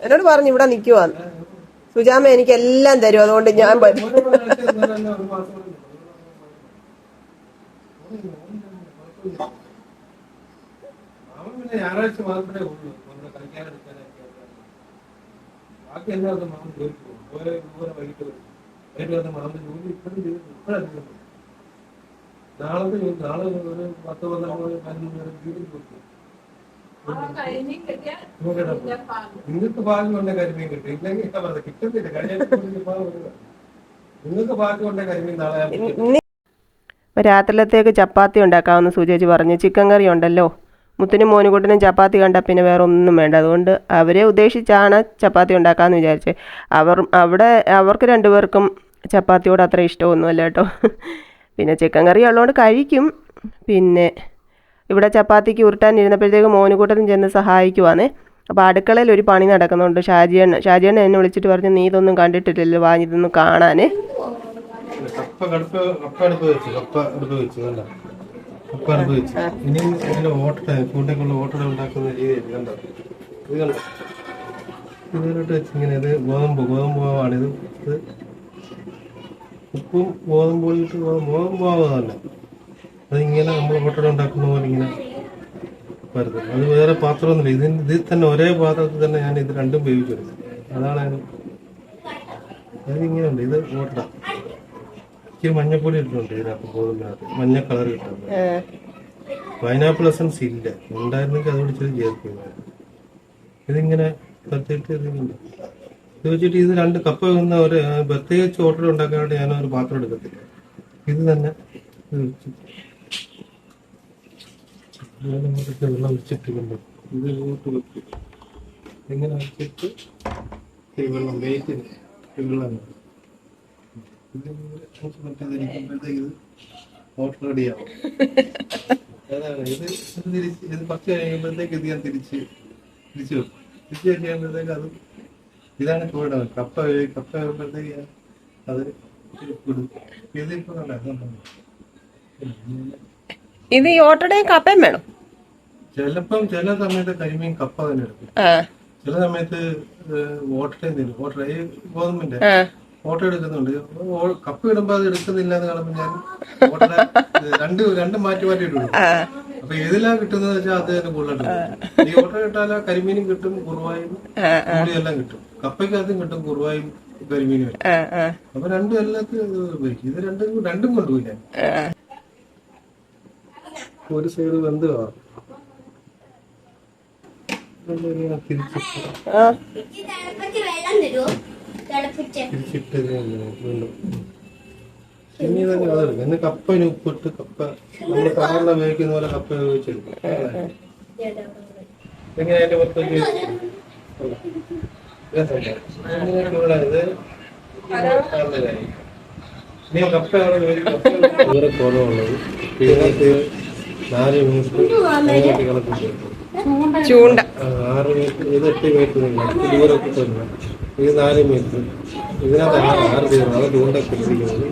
എന്നോട് പറഞ്ഞു ഇവിടെ നിക്കുവാന്ന് സുജാമ എനിക്ക് എല്ലാം തരും അതുകൊണ്ട് ഞാൻ വരും. ഓരോ ഒരാഴ്ച ഇരുന്നാലല്ലേ ഒരു മാസം കൂടി ഉള്ളൂ. അവൻ പിന്നെ ഞായറാഴ്ച മാത്രമേ ഉള്ളൂ. നമ്മുടെ കല്യാണം കളിക്കാനെടുക്കാനൊക്കെ ബാക്കി എല്ലാവർക്കും മാമൻ ജോലിക്ക് പോകും. ഓരോ ഓരോ വൈകിട്ട് വരും. വൈകിട്ട് വന്ന മാമൻ ജോലി ഇപ്പോഴും ചെയ്യുന്നു ഇപ്പോഴും നാളത്തെ ജോലി നാളെ ഒരു പത്ത് പന്ത്രണ്ട് പതിനൊന്ന് വരെ ജോലിക്ക് കിട്ടിയാൽ നിങ്ങൾക്ക് ഭാഗ്യം കൊണ്ട കരിമീൻ കിട്ടും. ഇല്ലെങ്കിൽ കിട്ടത്തില്ല കിട്ടുന്നില്ല. കഴിഞ്ഞ നിങ്ങൾക്ക് ഭാഗ്യം കൊണ്ട കരിമീൻ നാളെ രാത്രിയിലത്തേക്ക് ചപ്പാത്തി ഉണ്ടാക്കാമെന്ന് സൂചിച്ച് പറഞ്ഞു. ചിക്കൻ കറി ഉണ്ടല്ലോ. മുത്തിനും മോനുകുട്ടനും ചപ്പാത്തി കണ്ടാൽ പിന്നെ വേറെ ഒന്നും വേണ്ട. അതുകൊണ്ട് അവരെ ഉദ്ദേശിച്ചാണ് ചപ്പാത്തി ഉണ്ടാക്കാമെന്ന് വിചാരിച്ചത് അവർ അവിടെ അവർക്ക് രണ്ടുപേർക്കും ചപ്പാത്തിയോട് അത്ര ഇഷ്ടമൊന്നുമല്ല കേട്ടോ. പിന്നെ ചിക്കൻ കറി ഉള്ളതുകൊണ്ട് കഴിക്കും. പിന്നെ ഇവിടെ ചപ്പാത്തിക്ക് ഉരുട്ടാൻ ഉരുട്ടാനിരുന്നപ്പോഴത്തേക്ക് മോനുകൂട്ടനും ചെന്ന് സഹായിക്കുവാണ്. അപ്പോൾ അടുക്കളയിൽ ഒരു പണി നടക്കുന്നുണ്ട്. ഷാജിയണ്ണ ഷാജിയണ്ണ എന്നെ വിളിച്ചിട്ട് പറഞ്ഞു നീ ഇതൊന്നും കണ്ടിട്ടില്ലല്ലോ വാ ഇതൊന്നും കാണാനേ. കപ്പ കടുപ്പ് കപ്പ അടുപ്പ് വെച്ചു കപ്പ അടുപ്പ് വെച്ചു കണ്ട അനുഭവിച്ചു ഇനി ഇതിന്റെ ഓട്ട കൂട്ടേക്കുള്ള ഓട്ടട ഉണ്ടാക്കുന്ന രീതി കണ്ടോ? ഇത് കണ്ടോ? ഇതിലോട്ട് വെച്ച് ഇങ്ങനെ ഇത് ഗോതമ്പ് ഗോതമ്പ് മാവാണ് ഇത്. ഉപ്പും ഗോതമ്പ് പൊടിയിട്ട് ഗോതമ്പ് മാവ് തന്നെ അതിങ്ങനെ നമ്മൾ ഓട്ടട ഉണ്ടാക്കുന്ന പോലെ ഇങ്ങനെ വരുന്നത് അത് വേറെ പാത്രമൊന്നുമില്ല. ഇതിന് ഇതിൽ തന്നെ ഒരേ പാത്രത്തിൽ തന്നെ ഞാൻ ഇത് രണ്ടും വേവിച്ചെടുത്തു അതാണ് അതിന് അതിങ്ങനെ ഉണ്ട് ഇത് ഓട്ടട. ഇച്ചിരി മഞ്ഞപ്പൊടി ഇട്ടിട്ടുണ്ട് ഇതിനകത്ത് ഗോതമ്പിനകത്ത്. മഞ്ഞ കളർ കിട്ടുന്നത് പൈനാപ്പിൾ എസൻസ് ഇല്ല. ഉണ്ടായിരുന്നെങ്കിൽ അത് ഇച്ചിരി ചേർക്കുന്നത് ഇതിങ്ങനെ ഇതിങ്ങനെ ഇത് വെച്ചിട്ട് ഇത് രണ്ട് കപ്പ് വന്ന ഒരു പ്രത്യേകിച്ച് ഓർഡർ ഉണ്ടാക്കാനായിട്ട് ഞാൻ ഒരു പാത്രം എടുക്കത്തില്ല. ഇത് തന്നെ ഇത് വെച്ച്. ഇങ്ങനെ അങ്ങോട്ടൊക്കെ വെള്ളം വെച്ചിട്ടുണ്ട് ഇത് ഇങ്ങോട്ട് വെക്കും. ഇങ്ങനെ വെച്ചിട്ട് ഈ വെള്ളം വെയിറ്റ് ഈ വെള്ളം ഇത് ഓട്ടർ റെഡിയാവും അതാണ്. ഇത് ഇത് തിരിച്ച് ഇത് പത്ത് കഴിയുമ്പോഴത്തേക്ക് ഇത് ഞാൻ തിരിച്ച് തിരിച്ചു വെക്കും. തിരിച്ചു കഴിയുമ്പോഴത്തേക്ക് അത് ഇതാണ് ചൂടാണ് കപ്പ കപ്പ വരുമ്പോഴത്തേക്ക് ഞാൻ അത് ഇടും. ഇതിപ്പോ കണ്ട? ഇതുണ്ടോ? ഇത് ഈ ഓട്ടടയും കപ്പയും വേണം. ചിലപ്പം ചില സമയത്ത് കരിമീൻ കപ്പ തന്നെ എടുക്കും. ചില സമയത്ത് ഓട്ടയും തരും ഓട്ട ഈ ഗോതമ്പിന്റെ. ഫോട്ടോ എടുക്കുന്നുണ്ട്. കപ്പ് ഇടുമ്പോ അത് എടുക്കുന്നില്ല എന്ന് കാണുമ്പോ ഞാൻ രണ്ട് രണ്ടും മാറ്റി മാറ്റി ഇടുള്ളൂ അപ്പൊ ഏതിലാ കിട്ടുന്നത് വെച്ചാൽ അത് തന്നെ കൂടുതലായിട്ട് ഈ ഫോട്ടോ കിട്ടാല കരിമീനും കിട്ടും കുറുവായും എല്ലാം കിട്ടും. കപ്പയ്ക്കകത്തും കിട്ടും കുറുവായും കരിമീനും അപ്പൊ രണ്ടും എല്ലാത്തിനും ഇത് ഉപയോഗിക്കും. ഇത് രണ്ടും രണ്ടും കൊണ്ടുപോയില്ല. ഒരു സൈഡ് വെന്ത് കാണും. ഇങ്ങനെ തിരിച്ചിട്ട് വീണ്ടും. ഇനി തന്നെ അതെടുക്കും. ഇന്ന് കപ്പന് ഉപ്പിട്ട് കപ്പ നമ്മൾ സാധാരണ ഉപയോഗിക്കുന്ന പോലെ കപ്പ ഉപയോഗിച്ചെടുക്കും. എങ്ങനെ അതിന്റെ പുറത്തേക്ക്. ഇനി കപ്പ. ദൂരെ കുറവുള്ളത് ഇതിനകത്ത് നാല് മീറ്റർ ആ, ആറ് മീറ്റർ ഇത് എട്ട് മീറ്റർ ഒക്കെ തന്നെ ഇത് നാല് മീറ്റർ ഇതിനകത്ത് ആറ് ദൂരം അത് ചൂണ്ടൊക്കെ ഇട്ടിരിക്കുന്നത്.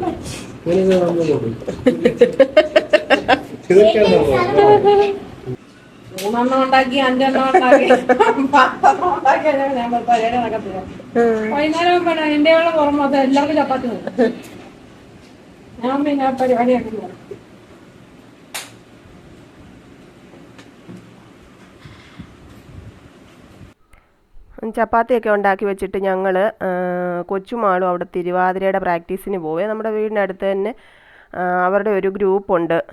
ഇങ്ങനെ നമ്മൾ കൊടുക്കും. മൂന്നെണ്ണം ഉണ്ടാക്കി അഞ്ചെണ്ണം ഉണ്ടാക്കി പത്തെണ്ണം ഉണ്ടാക്കി ഞാൻ പരിപാടി നടക്കത്തില്ല. വൈകുന്നേരം എന്റെ ഉള്ള അത് എല്ലാവർക്കും ചപ്പാത്തി ഞാൻ പിന്നെ പരിപാടിയാക്കി ചപ്പാത്തിയൊക്കെ ഉണ്ടാക്കി വെച്ചിട്ട് ഞങ്ങൾ കൊച്ചുമാളും അവിടെ തിരുവാതിരയുടെ പ്രാക്ടീസിന് പോവേ. നമ്മുടെ വീടിനടുത്ത് തന്നെ അവരുടെ ഒരു ഗ്രൂപ്പുണ്ട്.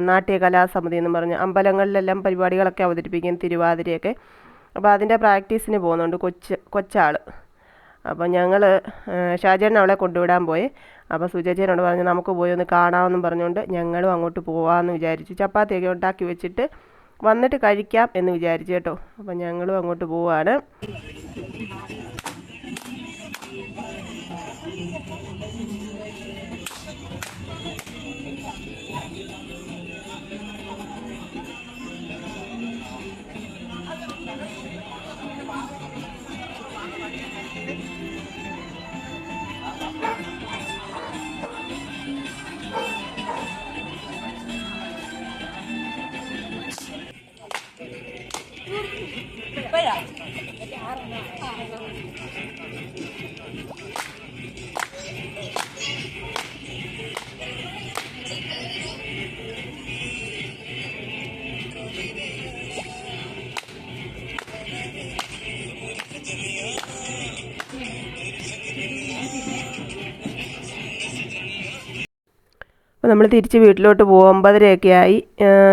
നാട്യ കലാസമിതി എന്ന് പറഞ്ഞ്. അമ്പലങ്ങളിലെല്ലാം പരിപാടികളൊക്കെ അവതരിപ്പിക്കും തിരുവാതിരയൊക്കെ. അപ്പോൾ അതിന്റെ പ്രാക്ടീസിന് പോകുന്നുണ്ട് കൊച്ച് കൊച്ചാൾ അപ്പോൾ ഞങ്ങൾ ഷാജേട്ടൻ അവളെ കൊണ്ടുവിടാൻ പോയി. അപ്പോൾ സുജേച്ചേനോട് പറഞ്ഞു നമുക്ക് പോയി ഒന്ന് കാണാമെന്നും പറഞ്ഞുകൊണ്ട് ഞങ്ങളും അങ്ങോട്ട് പോകാമെന്ന് വിചാരിച്ചു. ചപ്പാത്തിയൊക്കെ ഉണ്ടാക്കി വെച്ചിട്ട് വന്നിട്ട് കഴിക്കാം എന്ന് വിചാരിച്ചു കേട്ടോ. അപ്പം ഞങ്ങളും അങ്ങോട്ട് പോവാണ്. നമ്മൾ തിരിച്ച് വീട്ടിലോട്ട് പോകും ഒമ്പതരയൊക്കെ ആയി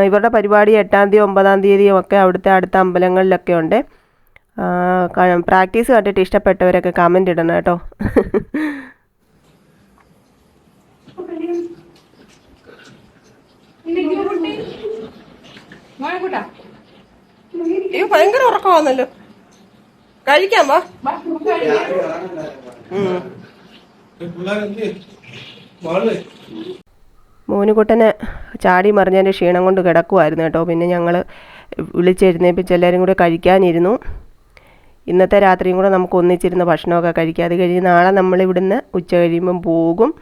ഇവരുടെ പരിപാടി എട്ടാം തീയതി ഒമ്പതാം തീയതിയും ഒക്കെ അവിടുത്തെ അടുത്ത അമ്പലങ്ങളിലൊക്കെ ഉണ്ട്. പ്രാക്ടീസ് കണ്ടിട്ട് ഇഷ്ടപ്പെട്ടവരൊക്കെ കമന്റ് ഇടണം കേട്ടോ. ഭയങ്കര ഉറക്കമാണല്ലോ കഴിക്കാം വാ. വാളേ. മോനുകുട്ടന് ചാടി മറിഞ്ഞതിന്റെ ക്ഷീണം കൊണ്ട് കിടക്കുമായിരുന്നു കേട്ടോ. പിന്നെ ഞങ്ങൾ വിളിച്ചെഴുന്നേപ്പിച്ച് എല്ലാവരും കൂടെ കഴിക്കാനിരുന്നു. ഇന്നത്തെ രാത്രിയും കൂടെ നമുക്ക് ഒന്നിച്ചിരുന്ന് ഭക്ഷണമൊക്കെ കഴിക്കാം. അത് കഴിഞ്ഞ് നാളെ നമ്മൾ ഇവിടുന്ന് ഉച്ച കഴിയുമ്പം പോകും.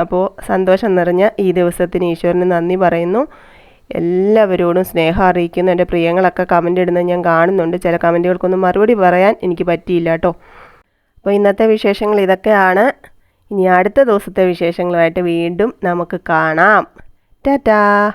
അപ്പോൾ സന്തോഷം നിറഞ്ഞ ഈ ദിവസത്തിന് ഈശ്വരന് നന്ദി പറയുന്നു. എല്ലാവരോടും സ്നേഹം അറിയിക്കുന്നു. എന്റെ പ്രിയങ്ങളൊക്കെ കമന്റ് ഇടുന്നത് ഞാൻ കാണുന്നുണ്ട്. ചില കമന്റുകൾക്കൊന്നും മറുപടി പറയാൻ എനിക്ക് പറ്റിയില്ല കേട്ടോ. അപ്പോൾ ഇന്നത്തെ വിശേഷങ്ങൾ ഇതൊക്കെയാണ്. ഇനി അടുത്ത ദിവസത്തെ വിശേഷങ്ങളുമായിട്ട് വീണ്ടും നമുക്ക് കാണാം. ടാറ്റാ.